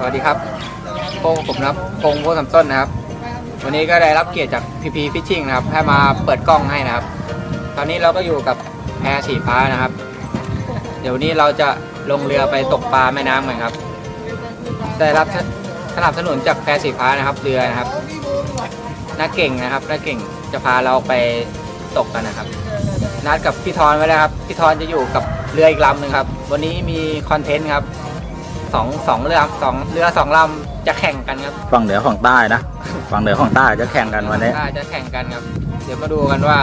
สวัสดีครับพงผมนะครับพงโพสัมต้นนะครับ วันนี้ก็ได้รับเกียรติจากพีพีฟิชชิ่งนะครับ ให้มาเปิดกล้องให้นะครับ ตอนนี้เราก็อยู่กับแพสีฟ้านะครับ เดี๋ยวนนี้เราจะลงเรือไปตกปลาแม่น้ำกันครับ ได้รับสนับสนุนจากแพสีฟ้านะครับ เรือนะครับน้าเก่งนะครับน้าเก่งจะพาเราไปตกกันนะครับ นัดกับพี่ทอนไว้แล้วครับ พี่ทอนจะอยู่กับเรืออีกลำหนึ่งครับ วันนี้มีคอนเทนต์ครับ สองสองเรือสองเรือสองลำจะแข่งกันครับฝั่งเหนือของใต้นะฝั่งเหนือของใต้จะแข่งกันวันนี้ อ่าจะแข่งกันครับ เดี๋ยวมาดูกันว่า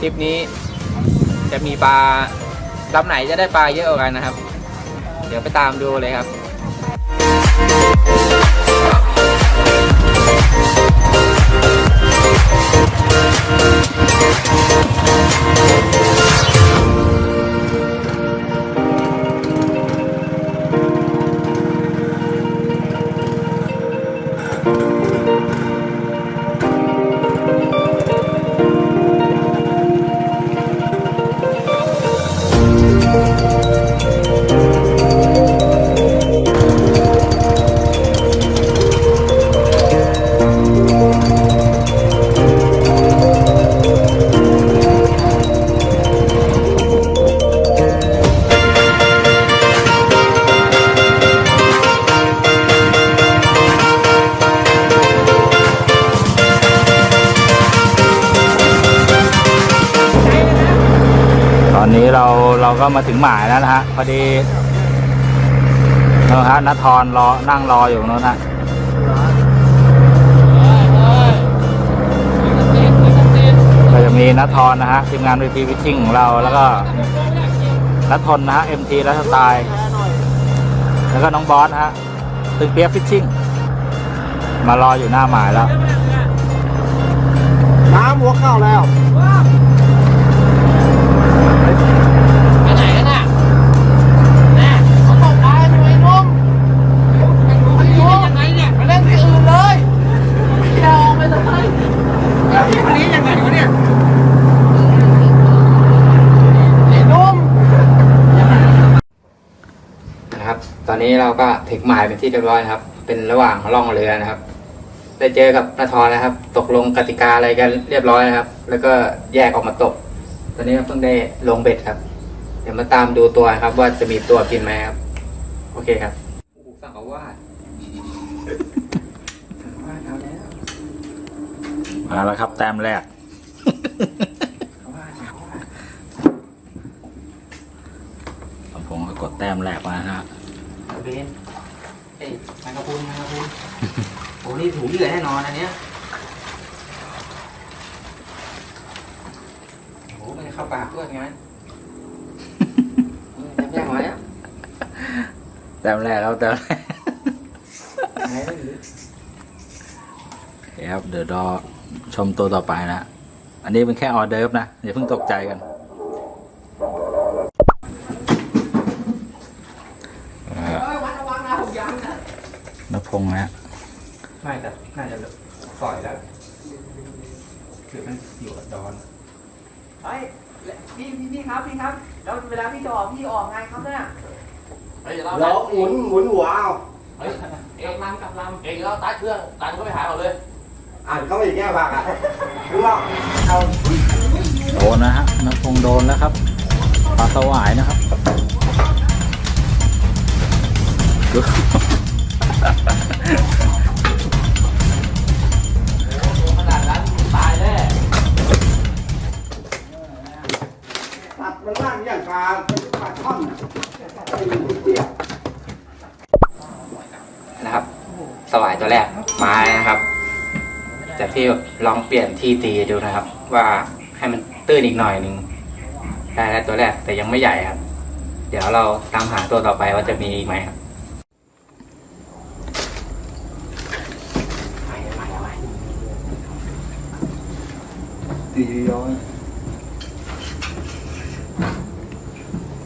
ทริปนี้ จะมีปลาลำไหนจะได้ปลาเยอะกว่ากันนะครับ เดี๋ยวไปตามดูเลยครับตอ นี้เราเราก็มาถึงหมายแล้วนะฮะพอดีนะฮะนัททรรอนั่งรออยู่นู้นนะก็จะมีนัททรนะฮะทีมงานวีพีวิชิ่งของเราแล้วก็นัททนนะฮะเอ็มทีและสไตล์แล้วก็น้องบอสนะฮะตึกเปียกฟิชชิ่งมารออยู่หน้าหมายแล้ว น้ำหัวเข้าแล้ว นะครับตอนนี้เราก็ถึงหมายเป็นที่เรียบร้อยนะครับ เป็นระหว่างล่องเรือนะครับ ได้เจอกับนาทรนะครับ ตกลงกติกาอะไรกันเรียบร้อยนะครับ แล้วก็แยกออกมาตก ตอนนี้เพิ่งได้ลงเบ็ดครับ เดี๋ยวมาตามดูตัวนะครับ ว่าจะมีตัวกินไหมครับ โอเคครับโอ้สั่งเอาวาดวาดเอาแล้วมาแล้วครับ แต้มแรก เอาวาดเอาวาด ผมก็กดแต้มแรกมานะฮะ เอาเบนเอ้ยแมงกะพรุนแมงกะพรุนโอ้นี่ถูเหยื่อแน่นอนอันเนี้ยโอ้มันจะเข้าปากด้วยงั้นอืมแยกมาแล้วแต้มแรกแล้วแต้มแรกไหนไม่รู้โอเคครับเดี๋ยวรอชมตัวต่อไปนะ อันนี้เป็นแค่ออเดิร์ฟนะอย่าเพิ่งตกใจกัน นพงษ์นะฮะไม่แต่น่าจะปล่อยแล้วคือมันอยู่กับดอนเฮ้ยพี่พี่พี่ครับพี่ครับ แล้วเวลาพี่จะออกพี่ออกไงครับเนี่ยเฮ้ยเดี๋ยวเราแล้วหมุนหมุนหัวเอาเฮ้ยเองลำกับลำเองเราตัดเครื่องตัดก็ไปหาเราเลยอ่านเขาไม่แก้ผักอะหรือว่าเอาโดนนะฮะนพงษ์โดนแล้วครับปลาสวายนะครับดูขนาดนั้น ตัดมันล่างอย่างปลาเป็นปลาช่อนนะไอ้ลูกเดียวนะครับ สวายตัวแรกมานะครับ จากที่ลองเปลี่ยนที่ตีดูนะครับ ว่าให้มันตื้นอีกหน่อยหนึ่งได้แล้วตัวแรกแต่ยังไม่ใหญ่ครับ เดี๋ยวเราตามหาตัวต่อไปว่าจะมีอีกไหมครับ ตีย้อย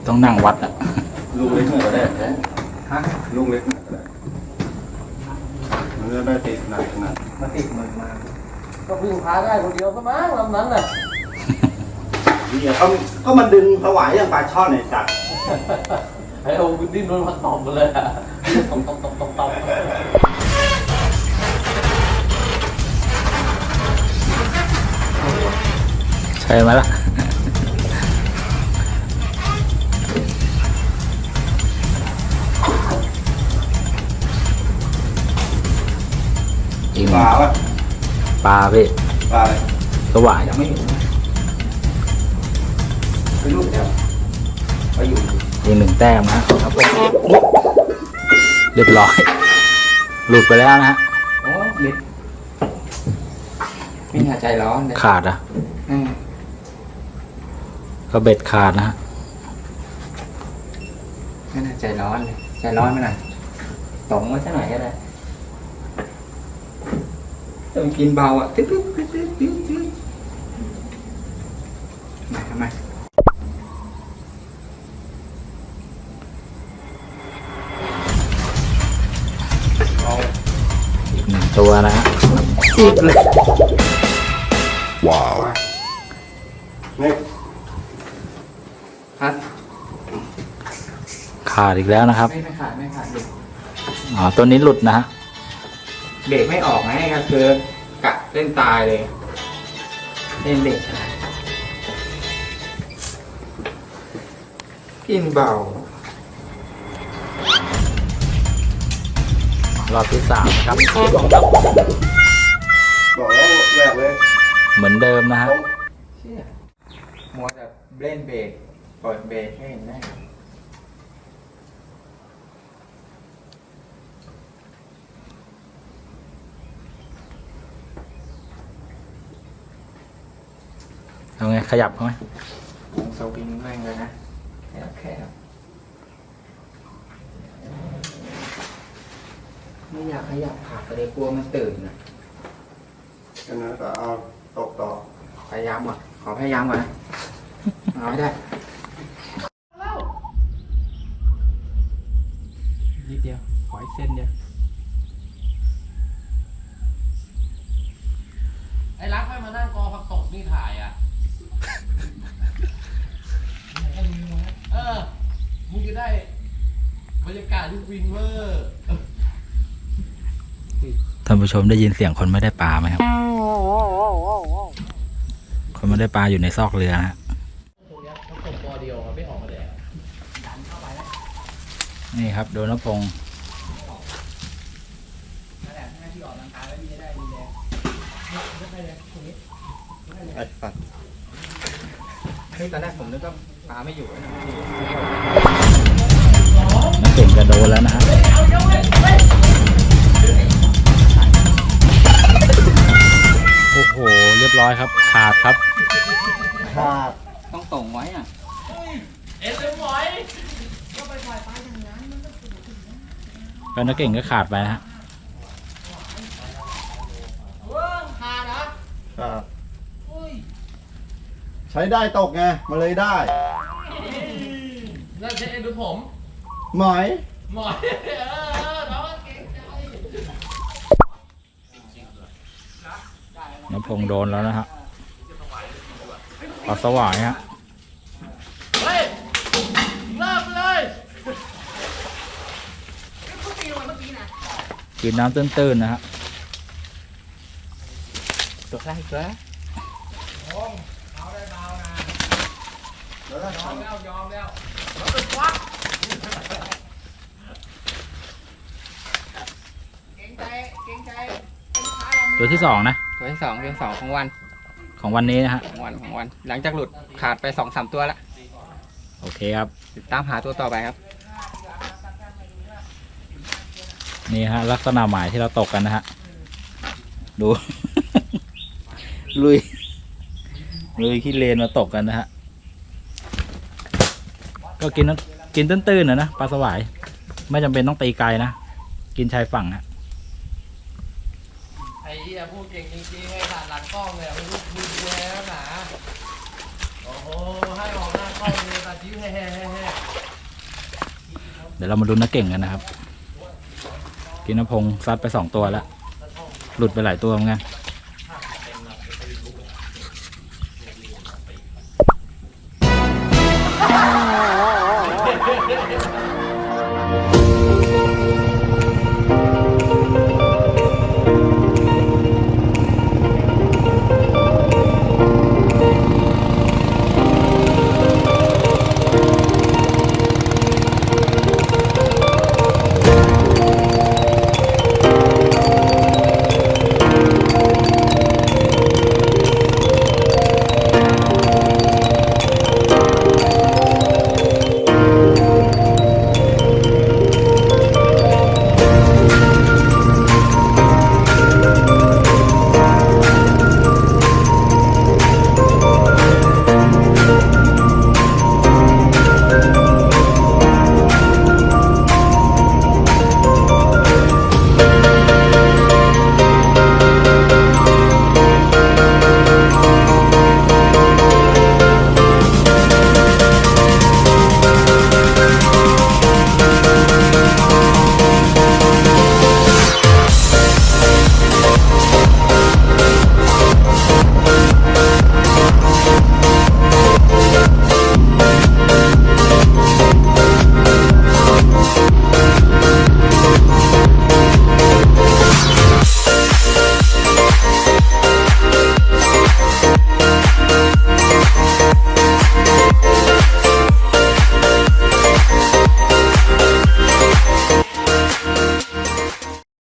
ต้องนั่งวัดอะ ลูกเล็กหน่อยก็ได้ฮะลูกเล็กหน่อยก็ได้มันจะได้ติดหนักขนาดมาติดมือมา ก็พึ่งพาได้คนเดียวก็มั้งลำนั้นน่ะเนี่ยเขาก็มันดึงสวายอย่างปลาช่อนไอ้สัตว์ฮ้ยโอ้คุณดิ้นรนมาตอบมาเลยอะตอบตอบตอบตอบ ใช่ไหมล่ะอีกปลาปะปลาพี่ปลาอะไรสวายยังไม่เห็นนะเป็นรูปแล้วไปอยู่อีกหนึ่งแต้มนะครับผมเรียบร้อย หลุดไปแล้วนะฮะโอ้เล็ดไม่น่าใจร้อนเลยขาดอะอืม ก็เบ็ดขาดนะฮะไม่น่าใจร้อนเลยใจร้อนไปหน่อยตงไว้สักหน่อยก็ได้ต้องกินเบาอะตึ๊ดตึ๊ดตึ๊ดตึ๊ดตึ๊ดตึ๊ดมาทำไมอีกหนึ่งตัวนะฮะอีกเลย ฮัทขาดอีกแล้วนะครับ ไม่ไม่ขาดไม่ขาดเบรกอ๋อ ตัวนี้หลุดนะฮะเบรกไม่ออกไงก็คือกะเล่นตายเลย เล่นเบรกกินเบารอบที่สามนะครับ บอกแล้วแหวกเลยเหมือนเดิมนะฮะลงเชี่ยมัวแต่เล่นเบรก ปล่อยเบรกให้เห็นไหมเอาไง ขยับเขาไหมวงสวิงแม่งเลยนะแคบแคบไม่อยากขยับขาไปเลยกลัวมันตื่นนะอันนั้นก็เอาตกต่อพยายามก่อนขอพยายามก่อนนะเอาให้ได้นิดเดียว ข ออีกเส้นเดียวไอ้รักไม่มานั่งกอผักตบนี่ถ่ายอะ เออ มึงจะได้บรรยากาศที่วินเวอร์ท่านผู้ชมได้ยินเสียงคนไม่ได้ปลาไหมครับ คนไม่ได้ปลาอยู่ในซอกเรือนะฮะตรงเนี้ยเขาตบกอเดียวอะไม่ออกมาแดดนี่ครับ โดนพงษ์ ไอ้ปัดเฮ้ยตอนแรกผมนึกว่าปลาไม่อยู่นะนักเก่งกระโดนแล้วนะฮะโอ้โห เรียบร้อยครับ ขาดครับ ขาด ต้องส่งไว้อะ เอ็นเลยหมอยก็นักเก่งก็ขาดไปนะฮะ ขาดนะ ขาดใช้ได้ตกไงมาเลยได้นั่นใช่เอ็นดูผมหมอยหมอยเออน้องเก่งใจน้ำพงษ์โดนแล้วนะฮะปลาสวายฮะเฮ้ยเริ่มเลยกินน้ำตื้นๆนะฮะ ตัวแรกตัวแรกแล้วก็ยอทมแล้วยอมแล้วแล้วตึกวักเก่งใจเก่งใจตัวที่สองนะตัวที่สองตัวที่สองของวันของวันนี้นะฮะของวันของวัน หลังจากหลุดขาดไปสองสามตัวแล้วโอเคครับติดตามหาตัวต่อไปครับ นี่ฮะลักษณะหมายที่เราตกกันนะฮะดู ลุยลุยขี้เลนมาตกกันนะฮะ ก็กินน้ำกินตื้นๆนะนะปลาสวาย ไม่จำเป็นต้องตีไกลนะ กินชายฝั่งฮะไอ้เหี้ยพูดเก่งจริงๆไอ้สัตว์หลังกล้องเลยไม่รู้คุยคุยแล้วหนาโอ้โหให้ออกหน้ากล้องเลยตัดยิ้มแฮ่ๆเดี๋ยวเรามาดูนักเก่งกันนะครับ กินนพงศ์ซัดไปสองตัวแล้วหลุดไปหลายตัวเหมือนกันๆ